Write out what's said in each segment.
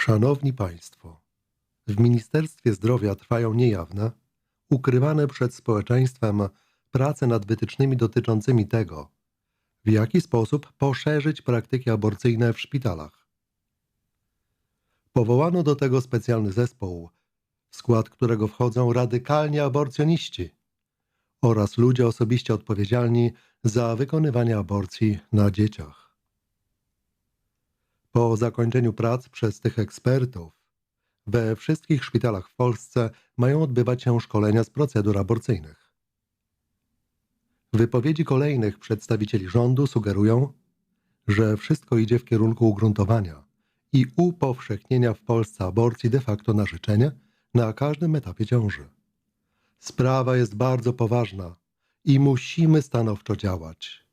Szanowni Państwo, w Ministerstwie Zdrowia trwają niejawne, ukrywane przed społeczeństwem prace nad wytycznymi dotyczącymi tego, w jaki sposób poszerzyć praktyki aborcyjne w szpitalach. Powołano do tego specjalny zespół, w skład którego wchodzą radykalni aborcjoniści oraz ludzie osobiście odpowiedzialni za wykonywanie aborcji na dzieciach. Po zakończeniu prac przez tych ekspertów, we wszystkich szpitalach w Polsce mają odbywać się szkolenia z procedur aborcyjnych. Wypowiedzi kolejnych przedstawicieli rządu sugerują, że wszystko idzie w kierunku ugruntowania i upowszechnienia w Polsce aborcji de facto na życzenie na każdym etapie ciąży. Sprawa jest bardzo poważna i musimy stanowczo działać.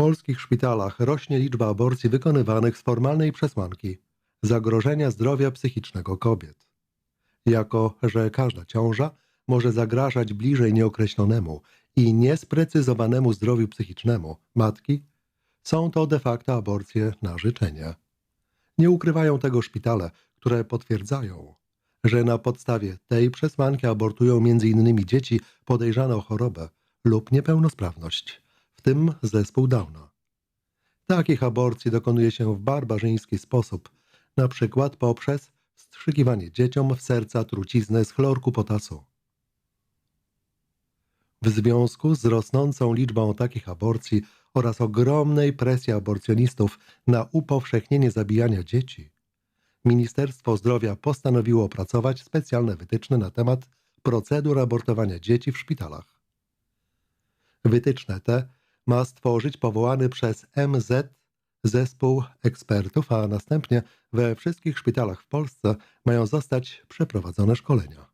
Polskich szpitalach rośnie liczba aborcji wykonywanych z formalnej przesłanki zagrożenia zdrowia psychicznego kobiet. Jako, że każda ciąża może zagrażać bliżej nieokreślonemu i niesprecyzowanemu zdrowiu psychicznemu matki, są to de facto aborcje na życzenie. Nie ukrywają tego szpitale, które potwierdzają, że na podstawie tej przesłanki abortują m.in. dzieci podejrzane o chorobę lub niepełnosprawność, w tym zespół Downa. Takich aborcji dokonuje się w barbarzyński sposób, na przykład poprzez wstrzykiwanie dzieciom w serca truciznę z chlorku potasu. W związku z rosnącą liczbą takich aborcji oraz ogromnej presji aborcjonistów na upowszechnienie zabijania dzieci, Ministerstwo Zdrowia postanowiło opracować specjalne wytyczne na temat procedur abortowania dzieci w szpitalach. Wytyczne te ma stworzyć powołany przez MZ zespół ekspertów, a następnie we wszystkich szpitalach w Polsce mają zostać przeprowadzone szkolenia.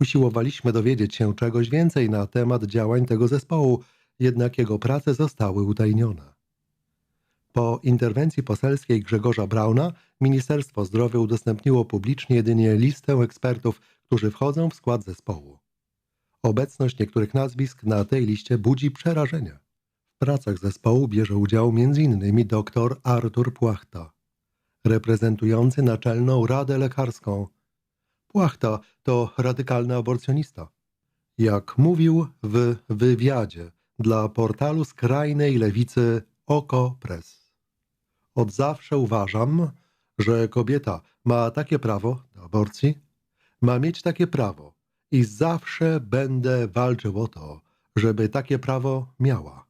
Usiłowaliśmy dowiedzieć się czegoś więcej na temat działań tego zespołu, jednak jego prace zostały utajnione. Po interwencji poselskiej Grzegorza Brauna Ministerstwo Zdrowia udostępniło publicznie jedynie listę ekspertów, którzy wchodzą w skład zespołu. Obecność niektórych nazwisk na tej liście budzi przerażenie. W pracach zespołu bierze udział m.in. dr Artur Płachta, reprezentujący Naczelną Radę Lekarską. Płachta to radykalny aborcjonista. Jak mówił w wywiadzie dla portalu skrajnej lewicy Oko Press. Od zawsze uważam, że kobieta ma takie prawo do aborcji, ma mieć takie prawo i zawsze będę walczył o to, żeby takie prawo miała.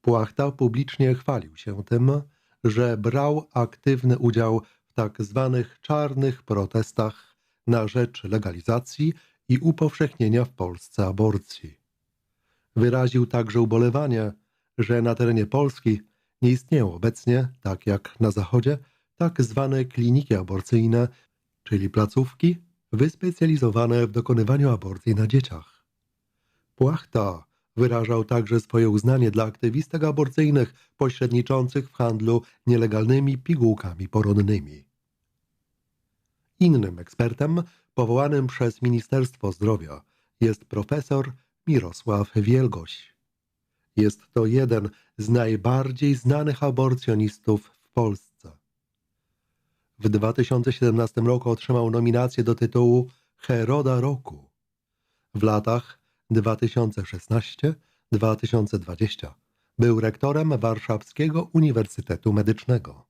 Płachta publicznie chwalił się tym, że brał aktywny udział w tak zwanych czarnych protestach na rzecz legalizacji i upowszechnienia w Polsce aborcji. Wyraził także ubolewanie, że na terenie Polski nie istnieją obecnie, tak jak na Zachodzie, tak zwane kliniki aborcyjne, czyli placówki wyspecjalizowane w dokonywaniu aborcji na dzieciach. Płachta wyrażał także swoje uznanie dla aktywistek aborcyjnych pośredniczących w handlu nielegalnymi pigułkami poronnymi. Innym ekspertem powołanym przez Ministerstwo Zdrowia jest profesor Mirosław Wielgoś. Jest to jeden z najbardziej znanych aborcjonistów w Polsce. W 2017 roku otrzymał nominację do tytułu Heroda Roku. W latach 2016-2020 był rektorem Warszawskiego Uniwersytetu Medycznego.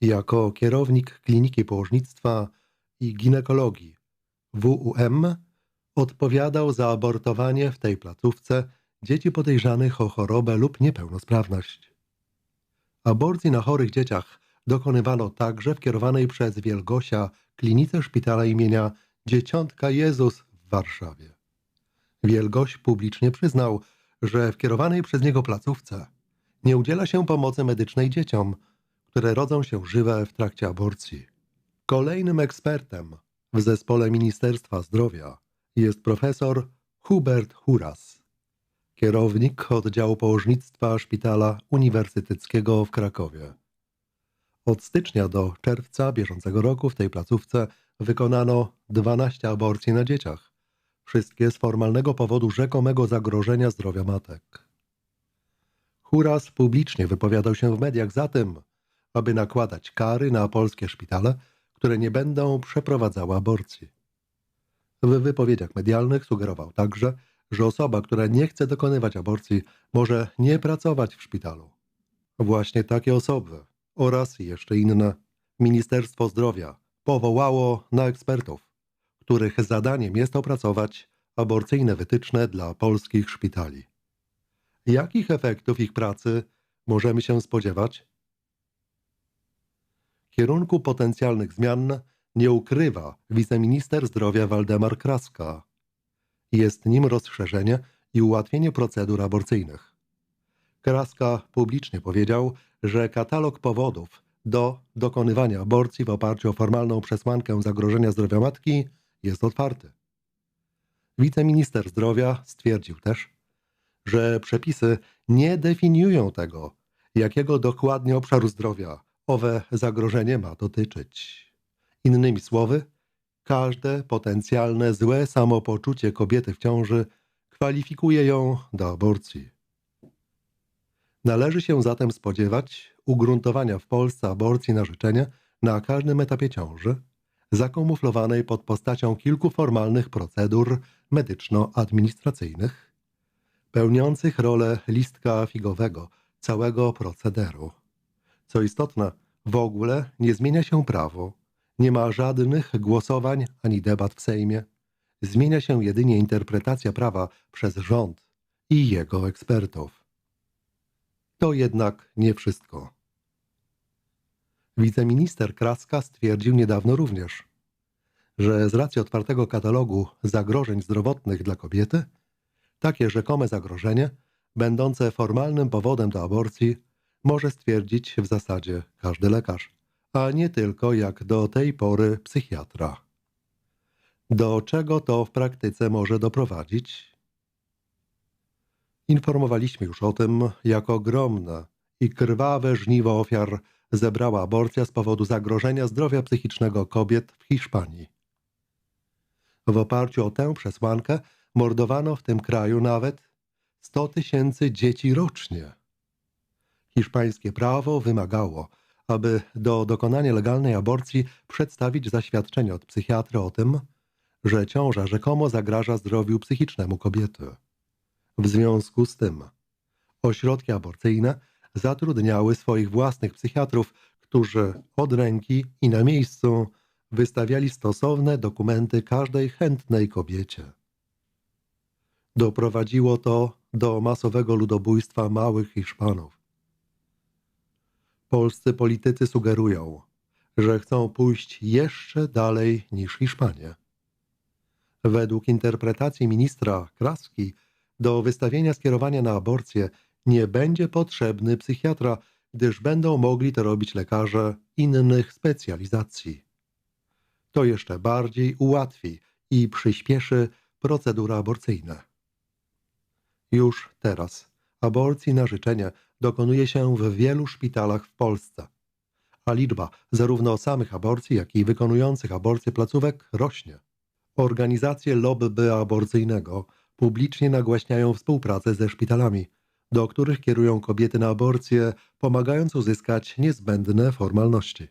Jako kierownik Kliniki Położnictwa i Ginekologii WUM odpowiadał za abortowanie w tej placówce dzieci podejrzanych o chorobę lub niepełnosprawność. Aborcji na chorych dzieciach dokonywano także w kierowanej przez Wielgosia klinice szpitala imienia Dzieciątka Jezus w Warszawie. Wielgoś publicznie przyznał, że w kierowanej przez niego placówce nie udziela się pomocy medycznej dzieciom, które rodzą się żywe w trakcie aborcji. Kolejnym ekspertem w zespole Ministerstwa Zdrowia jest profesor Hubert Huras kierownik oddziału położnictwa Szpitala Uniwersyteckiego w Krakowie. Od stycznia do czerwca bieżącego roku w tej placówce wykonano 12 aborcji na dzieciach, wszystkie z formalnego powodu rzekomego zagrożenia zdrowia matek. Huras publicznie wypowiadał się w mediach za tym, aby nakładać kary na polskie szpitale, które nie będą przeprowadzały aborcji. W wypowiedziach medialnych sugerował także, że osoba, która nie chce dokonywać aborcji, może nie pracować w szpitalu. Właśnie takie osoby oraz jeszcze inne Ministerstwo Zdrowia powołało na ekspertów, których zadaniem jest opracować aborcyjne wytyczne dla polskich szpitali. Jakich efektów ich pracy możemy się spodziewać? Kierunku potencjalnych zmian nie ukrywa wiceminister zdrowia Waldemar Kraska. Jest nim rozszerzenie i ułatwienie procedur aborcyjnych. Kraska publicznie powiedział, że katalog powodów do dokonywania aborcji w oparciu o formalną przesłankę zagrożenia zdrowia matki jest otwarty. Wiceminister zdrowia stwierdził też, że przepisy nie definiują tego, jakiego dokładnie obszaru zdrowia owe zagrożenie ma dotyczyć. Innymi słowy, każde potencjalne złe samopoczucie kobiety w ciąży kwalifikuje ją do aborcji. Należy się zatem spodziewać ugruntowania w Polsce aborcji na życzenie na każdym etapie ciąży, zakamuflowanej pod postacią kilku formalnych procedur medyczno-administracyjnych, pełniących rolę listka figowego całego procederu. Co istotne, w ogóle nie zmienia się prawo, nie ma żadnych głosowań ani debat w Sejmie. Zmienia się jedynie interpretacja prawa przez rząd i jego ekspertów. To jednak nie wszystko. Wiceminister Kraska stwierdził niedawno również, że z racji otwartego katalogu zagrożeń zdrowotnych dla kobiety, takie rzekome zagrożenie, będące formalnym powodem do aborcji, może stwierdzić w zasadzie każdy lekarz, a nie tylko jak do tej pory psychiatra. Do czego to w praktyce może doprowadzić? Informowaliśmy już o tym, jak ogromne i krwawe żniwo ofiar zebrała aborcja z powodu zagrożenia zdrowia psychicznego kobiet w Hiszpanii. W oparciu o tę przesłankę mordowano w tym kraju nawet 100 tysięcy dzieci rocznie. Hiszpańskie prawo wymagało, aby do dokonania legalnej aborcji przedstawić zaświadczenie od psychiatry o tym, że ciąża rzekomo zagraża zdrowiu psychicznemu kobiety. W związku z tym ośrodki aborcyjne zatrudniały swoich własnych psychiatrów, którzy od ręki i na miejscu wystawiali stosowne dokumenty każdej chętnej kobiecie. Doprowadziło to do masowego ludobójstwa małych Hiszpanów. Polscy politycy sugerują, że chcą pójść jeszcze dalej niż Hiszpanie. Według interpretacji ministra Kraski do wystawienia skierowania na aborcję nie będzie potrzebny psychiatra, gdyż będą mogli to robić lekarze innych specjalizacji. To jeszcze bardziej ułatwi i przyspieszy procedury aborcyjne. Już teraz aborcji na życzenie dokonuje się w wielu szpitalach w Polsce, a liczba zarówno samych aborcji, jak i wykonujących aborcje placówek rośnie. Organizacje lobby aborcyjnego publicznie nagłaśniają współpracę ze szpitalami, do których kierują kobiety na aborcję, pomagając uzyskać niezbędne formalności.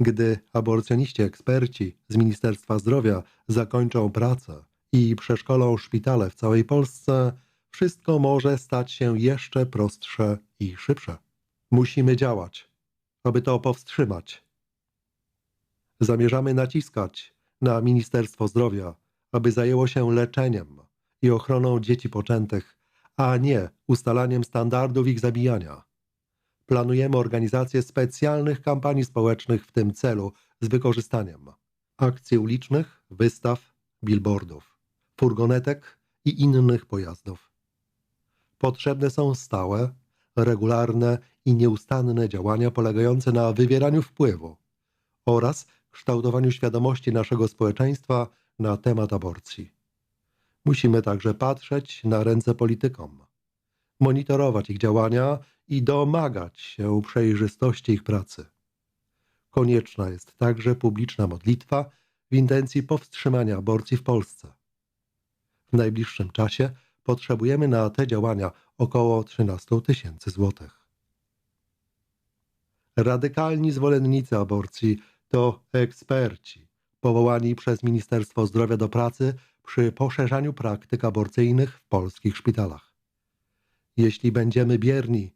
Gdy aborcjoniści eksperci z Ministerstwa Zdrowia zakończą pracę i przeszkolą szpitale w całej Polsce, wszystko może stać się jeszcze prostsze i szybsze. Musimy działać, aby to powstrzymać. Zamierzamy naciskać na Ministerstwo Zdrowia, aby zajęło się leczeniem i ochroną dzieci poczętych, a nie ustalaniem standardów ich zabijania. Planujemy organizację specjalnych kampanii społecznych w tym celu z wykorzystaniem akcji ulicznych, wystaw, billboardów, furgonetek i innych pojazdów. Potrzebne są stałe, regularne i nieustanne działania polegające na wywieraniu wpływu oraz kształtowaniu świadomości naszego społeczeństwa na temat aborcji. Musimy także patrzeć na ręce politykom, monitorować ich działania i domagać się przejrzystości ich pracy. Konieczna jest także publiczna modlitwa w intencji powstrzymania aborcji w Polsce. W najbliższym czasie potrzebujemy na te działania około 13 tysięcy złotych. Radykalni zwolennicy aborcji to eksperci powołani przez Ministerstwo Zdrowia do pracy przy poszerzaniu praktyk aborcyjnych w polskich szpitalach. Jeśli będziemy bierni,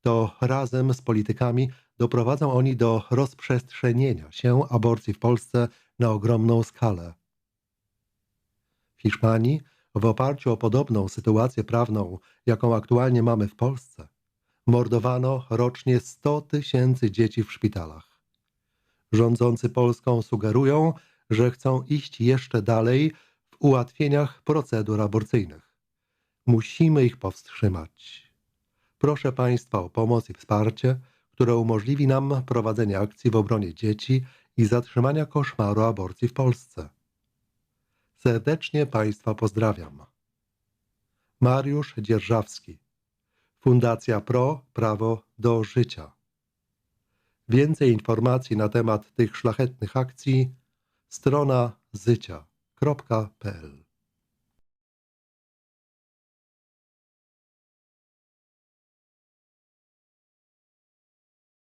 to razem z politykami doprowadzą oni do rozprzestrzenienia się aborcji w Polsce na ogromną skalę. W Hiszpanii, w oparciu o podobną sytuację prawną, jaką aktualnie mamy w Polsce, mordowano rocznie 100 tysięcy dzieci w szpitalach. Rządzący Polską sugerują, że chcą iść jeszcze dalej w ułatwieniach procedur aborcyjnych. Musimy ich powstrzymać. Proszę Państwa o pomoc i wsparcie, które umożliwi nam prowadzenie akcji w obronie dzieci i zatrzymania koszmaru aborcji w Polsce. Serdecznie Państwa pozdrawiam. Mariusz Dzierżawski Fundacja Pro Prawo do Życia. Więcej informacji na temat tych szlachetnych akcji strona zycia.pl